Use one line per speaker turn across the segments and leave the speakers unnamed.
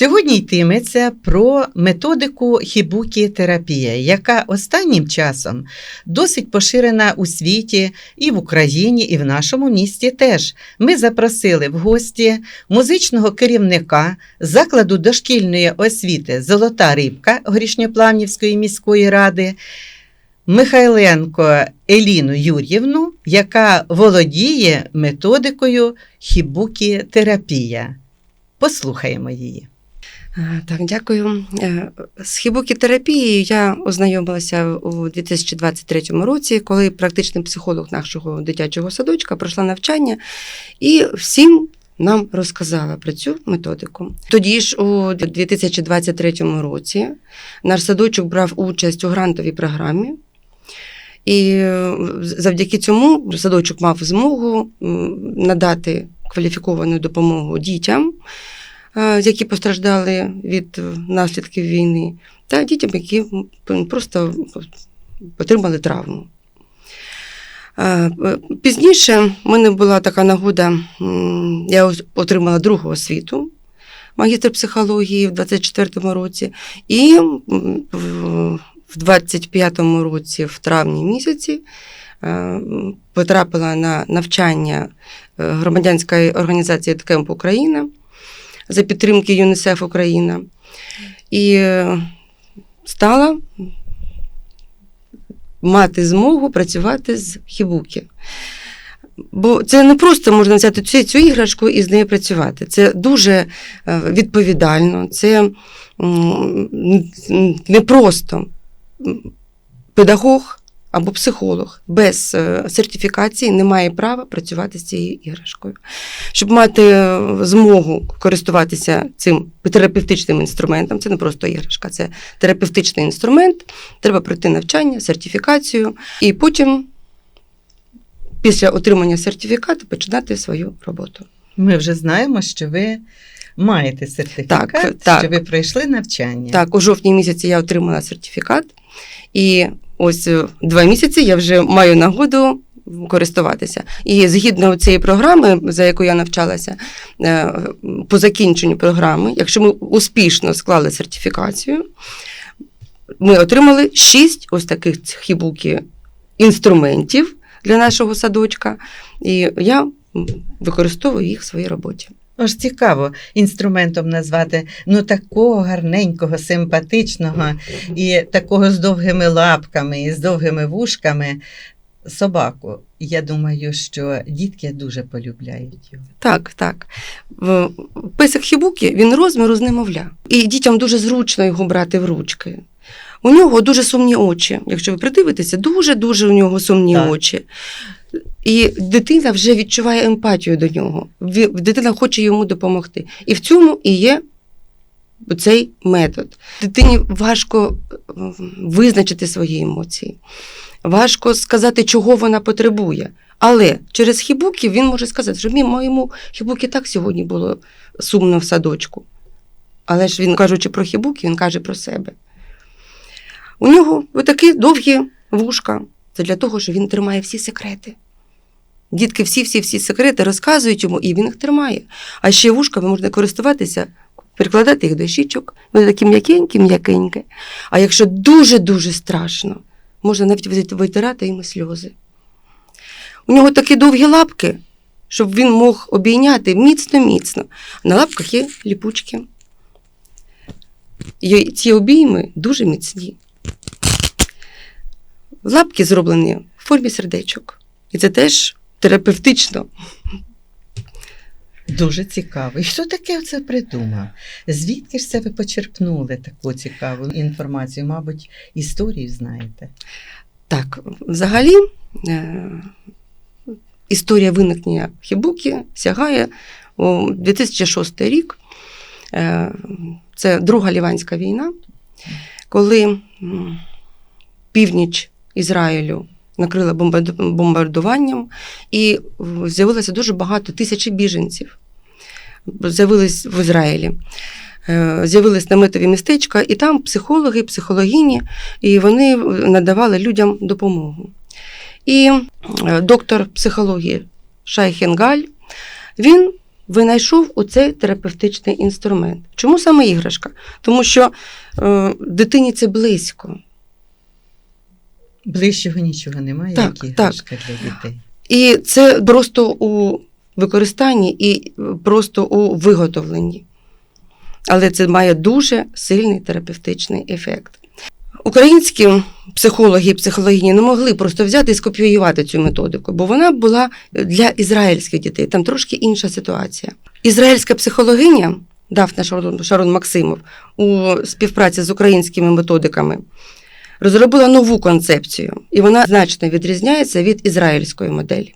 Сьогодні йтиметься про методику хібукі-терапія, яка останнім часом досить поширена у світі і в Україні, і в нашому місті теж. Ми запросили в гості музичного керівника закладу дошкільної освіти Золота рибка Горішньоплавнівської міської ради. Михайленко Еліну Юр'ївну, яка володіє методикою хібукі-терапія. Послухаємо її.
Е, Так, дякую. Е, З хібукітерапією я ознайомилася у 2023 році, коли практичний психолог нашого дитячого садочка пройшла навчання і всім нам розказала про цю методику. Тоді ж, у 2023 році, наш садочок брав участь у грантовій програмі. І завдяки цьому садочок мав змогу надати кваліфіковану допомогу дітям, які постраждали від е, наслідків війни, та дітям, які просто отримали травму. Е, е, Пізніше в мене була така нагода, я отримала другу освіту, магістр психології в 24-му році, і в- в 25-му році, в травні місяці, е, потрапила на навчання е, громадянської організації Ткемп Україна за підтримки ЮНІСЕФ Україна. І е, стала мати змогу працювати з хібуки. Бо це не просто можна взяти цю, цю іграшку і з нею працювати. Це дуже е, відповідально, це м, не просто педагог або психолог без е, сертифікації не має права працювати з цією іграшкою. Щоб мати е, змогу користуватися цим терапевтичним інструментом, це не просто іграшка, це терапевтичний інструмент, треба пройти навчання, сертифікацію, і потім, після отримання сертифікату, починати свою роботу.
Ми вже знаємо, що ви маєте сертифікат,
Так, так.
що ви пройшли навчання.
Так, у жовтні місяці я отримала сертифікат, і ось е, два місяці я вже маю нагоду користуватися. І згідно цієї програми, за яку я навчалася, е, по закінченню програми, якщо ми успішно склали сертифікацію, ми отримали шість ось таких хібуки інструментів для нашого садочка, і я використовую їх в своїй роботі.
Аж цікаво інструментом назвати ну такого гарненького, симпатичного і такого з довгими лапками і з довгими вушками собаку. Я думаю, що дітки дуже полюбляють його.
Так, так. Песик Хібукі він розміру з немовля. І дітям дуже зручно його брати в ручки. У нього дуже сумні очі. Якщо ви придивитеся, дуже-дуже у нього сумні
Так.
очі. І дитина вже відчуває емпатію до нього. Дитина хоче йому допомогти. І в цьому і є цей метод. Дитині важко визначити свої емоції, важко сказати, чого вона потребує. Але через хібуки він може сказати, що мій моєму хібуки так сьогодні було сумно в садочку. Але ж він, кажучи про хібуки, він каже про себе. У нього такі довгі вушка. Це для того, що він тримає всі секрети. Дітки всі-всі-всі секрети розказують йому, і він їх тримає. А ще вушками можна користуватися, прикладати їх до щічок, вони такі м'якенькі, м'якенькі. А якщо дуже-дуже страшно, можна навіть витирати їм сльози. У нього такі довгі лапки, щоб він мог обійняти міцно-міцно. На лапках є ліпучки. І ці обійми дуже міцні. Лапки зроблені в формі сердечок. І це теж терапевтично.
Дуже цікаво. І хто таке це придумав? Звідки ж це ви почерпнули таку цікаву інформацію? Мабуть, історію знаєте.
Так, взагалі, е, історія виникнення хібуки сягає у 2006 рік. Е, Це Друга Ліванська війна, коли північ Ізраїлю накрила бомбардуванням, і з'явилося дуже багато тисячі біженців. З'явились в Ізраїлі. Е, З'явились наметові містечка, і там психологи, психологині, і вони надавали людям допомогу. І е, доктор психології Шайхенгаль, він винайшов оцей терапевтичний інструмент. Чому саме іграшка? Тому що е, дитині це близько.
Ближчого нічого немає,
Так,
як іграшка для дітей.
І це просто у використанні і просто у виготовленні. Але це має дуже сильний терапевтичний ефект. Українські психологи і психологині не могли просто взяти і скопіювати цю методику, бо вона була для ізраїльських дітей. Там трошки інша ситуація. Ізраїльська психологиня Дафна Шарон, Шарон Максимов у співпраці з українськими методиками розробила нову концепцію, і вона значно відрізняється від ізраїльської моделі.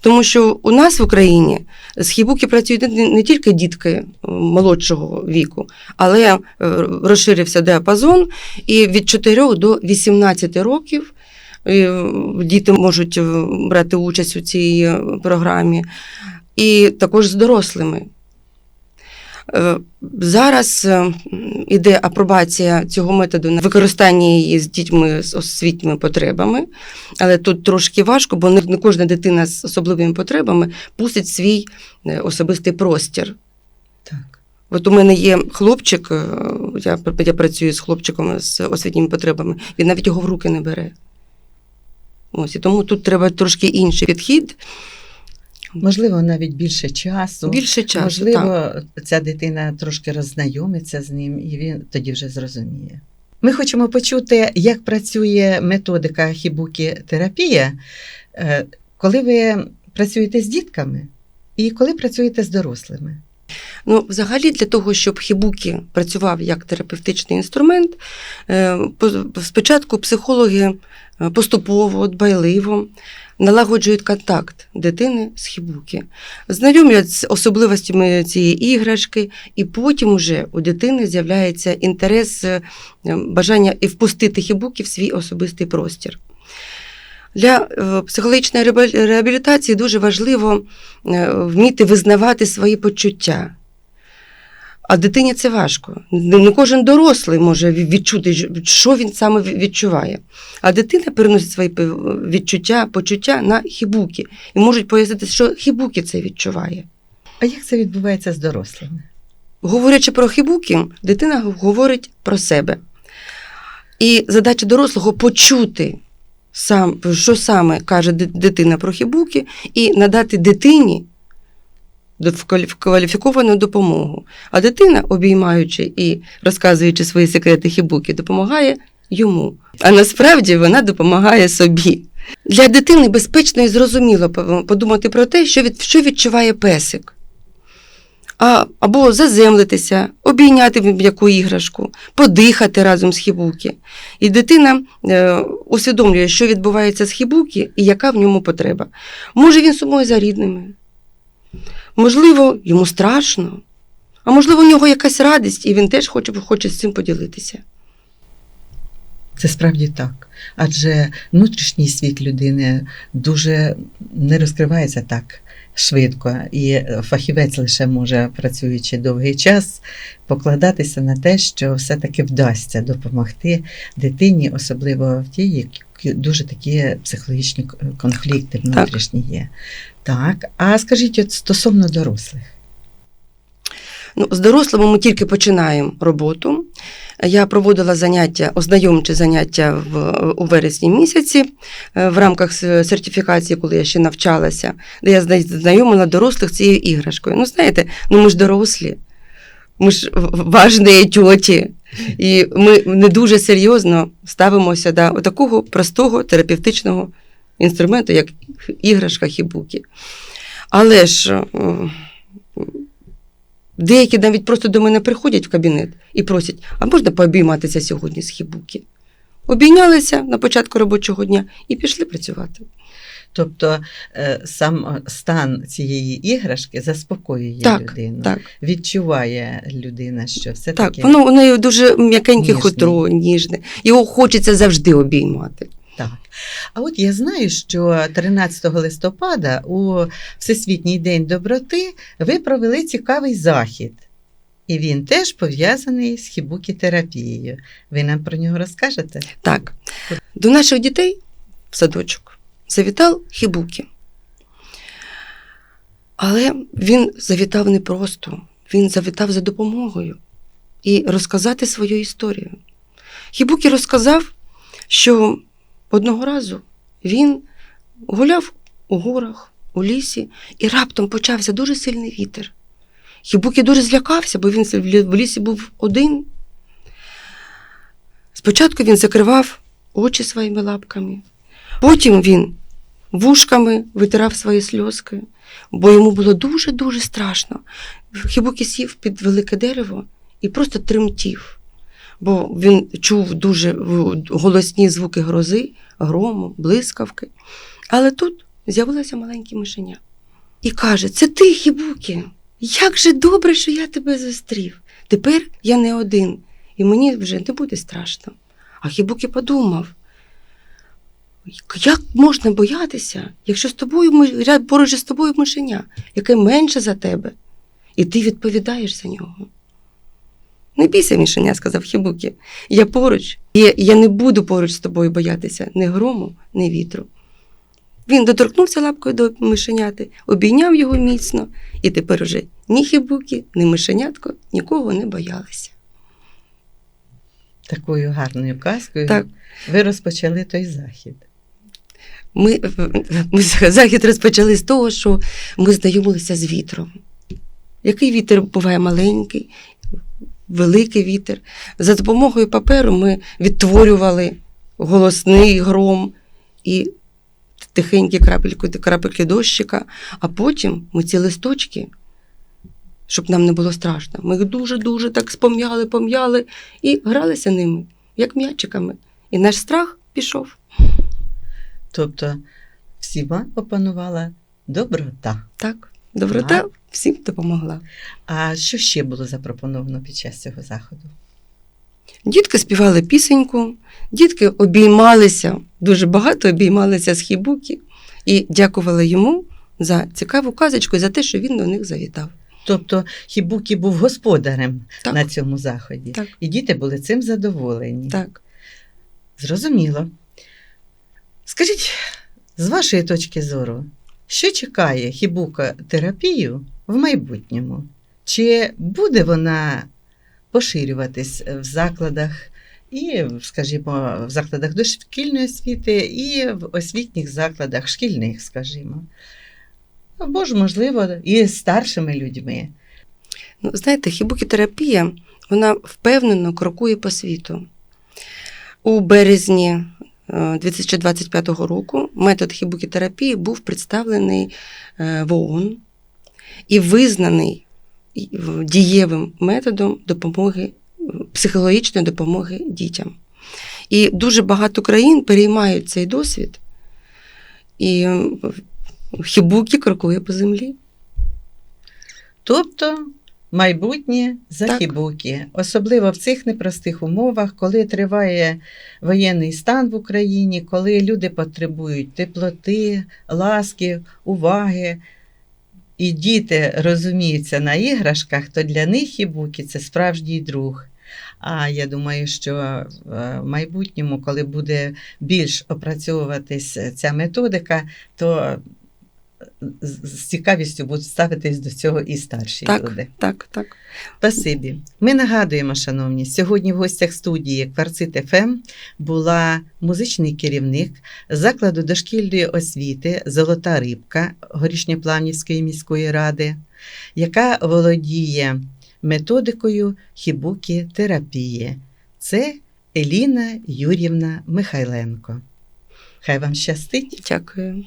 Тому що у нас в Україні з хібуки працюють не, тільки дітки е, молодшого віку, але е, розширився діапазон, і від 4 до 18 років е, діти можуть брати участь у цій програмі, і також з дорослими. Е, Зараз е, іде апробація цього методу на використання її з дітьми з освітніми потребами, але тут трошки важко, бо не кожна дитина з особливими потребами пустить свій е, особистий простір.
Так.
От у мене є хлопчик, я, я працюю з хлопчиком з освітніми потребами, він навіть його в руки не бере. Ось, і тому тут треба трошки інший підхід,
Можливо, навіть більше часу.
більше часу.
Можливо,
так.
ця дитина трошки роззнайомиться з ним, і він тоді вже зрозуміє. Ми хочемо почути, як працює методика хібукі-терапія, е, коли ви працюєте з дітками і коли працюєте з дорослими.
Ну, взагалі, для того, щоб хібукі працював як терапевтичний інструмент, е, спочатку психологи е, поступово, дбайливо налагоджують контакт дитини з хібукі, знайомлять з особливостями цієї іграшки, і потім уже у дитини з'являється інтерес, е, бажання і впустити хібукі в свій особистий простір. Для е, психологічної реабілітації дуже важливо е, вміти визнавати свої почуття. А дитині це важко. Не не кожен дорослий може відчути, що він саме відчуває. А дитина переносить свої відчуття, почуття на хібуки і можуть пояснити, що хібуки це відчуває.
А як це відбувається з дорослими?
Говорячи про хібуки, дитина говорить про себе. І задача дорослого почути, сам, що саме каже дитина про хібуки, і надати дитині кваліфіковану допомогу. А дитина, обіймаючи і розказуючи свої секрети хібуки, допомагає йому. А насправді вона допомагає собі. Для дитини безпечно і зрозуміло по- подумати про те, що відчуває песик а, або заземлитися, обійняти м'яку іграшку, подихати разом з хібуки. І дитина е, усвідомлює, що відбувається з хібуки і яка в ньому потреба. Може, він сумує за рідними, можливо, йому страшно, а можливо, у нього якась радість, і він теж хоче, хоче з цим поділитися.
Це справді так. Адже внутрішній світ людини дуже не розкривається так швидко, і фахівець лише може, працюючи довгий час, покладатися на те, що все-таки вдасться допомогти дитині, особливо в тій, які дуже такі психологічні конфлікти внутрішні є. Так, а скажіть, от стосовно дорослих.
Ну, з дорослими ми тільки починаємо роботу. Я проводила заняття, ознайомчі заняття в, у вересні місяці е, в рамках сертифікації, коли я ще навчалася, де я знайомила дорослих цією іграшкою. Ну, знаєте, ну ми ж дорослі, ми ж важні тьоті. І ми не дуже серйозно ставимося до такого простого терапевтичного інструменту, як іграшка хібуки. Але ж е, Деякі навіть просто до мене приходять в кабінет і просять, а можна пообійматися сьогодні з хібуки? Обійнялися на початку робочого дня і пішли працювати.
Тобто е, сам стан цієї іграшки заспокоює
Так,
людину.
Так,
Відчуває людина, що все
так.
таки
Воно у неї дуже м'якеньке хутро, ніжне. Його хочеться завжди обіймати.
Так. А от я знаю, що 13 листопада у Всесвітній день доброти ви провели цікавий захід. І він теж пов'язаний з хібукі-терапією. Ви нам про нього розкажете?
Так. До наших дітей в садочок завітав хібуки. Але він завітав не просто, він завітав за допомогою і розказати свою історію. Хібукі розказав, що одного разу він гуляв у горах, у лісі, і раптом почався дуже сильний вітер. Хібукі дуже злякався, бо він в лісі був один. Спочатку він закривав очі своїми лапками, потім він вушками витирав свої сльозки, бо йому було дуже-дуже страшно. Хібукі сів під велике дерево і просто тремтів, бо він чув дуже голосні звуки грози, грому, блискавки. Але тут з'явилося маленьке мишеня і каже: Це ти, Хібукі, як же добре, що я тебе зустрів. Тепер я не один, і мені вже не буде страшно. А Хібукі подумав, як можна боятися, якщо з тобою поруч із тобою мишеня, яке менше за тебе, і ти відповідаєш за нього. Не бійся, мішеня, сказав Хібукі. Я поруч, і я не буду поруч з тобою боятися ні грому, ні вітру. Він доторкнувся лапкою до мишеняти, обійняв його міцно, і тепер уже ні хібукі, ні мишенятко нікого не боялися.
Такою гарною казкою
Так.
ви розпочали той захід.
Ми, ми захід розпочали з того, що ми знайомилися з вітром. Який вітер буває маленький, великий вітер. За допомогою паперу ми відтворювали голосний гром і тихенькі крапельки, крапельки дощика, а потім ми ці листочки, щоб нам не було страшно, ми їх дуже-дуже так спом'яли, пом'яли і гралися ними, як м'ячиками. І наш страх пішов.
Тобто всіма опанувала доброта.
Так, доброта
Так.
всім допомогла.
А що ще було запропоновано під час цього заходу?
Дітки співали пісеньку, дітки обіймалися, дуже багато обіймалися з хібуки і дякували йому за цікаву казочку і за те, що він до них завітав.
Тобто Хібукі був господарем
Так.
на цьому заході,
Так.
і діти були цим задоволені.
Так.
Зрозуміло. Скажіть, з вашої точки зору, що чекає хібука терапію в майбутньому? Чи буде вона поширюватись в закладах і, скажімо, в закладах дошкільної освіти, і в освітніх закладах шкільних, скажімо? Або ж, можливо, і старшими людьми.
Ну, знаєте, хібукі-терапія вона впевнено крокує по світу. У березні 2025 року метод хібукі-терапії був представлений е, в ООН і визнаний дієвим методом допомоги, е, психологічної допомоги дітям. І дуже багато країн переймають цей досвід, і е, хібукі крокує по землі.
Тобто майбутнє за хібуки, особливо в цих непростих умовах, коли триває воєнний стан в Україні, коли люди потребують теплоти, ласки, уваги. І діти розуміються на іграшках, то для них хібуки це справжній друг. А я думаю, що е, в майбутньому, коли буде більш опрацьовуватись ця методика, то з з цікавістю будуть ставитись до цього і старші
Так.
люди.
Так, так.
Спасибі. Ми нагадуємо, шановні, сьогодні в гостях студії Кварцит ФМ була музичний керівник закладу дошкільної освіти Золота рибка Горішньоплавнівської міської ради, яка володіє методикою хібукі терапії. Це Еліна Юрівна Михайленко. Хай вам щастить!
Дякую.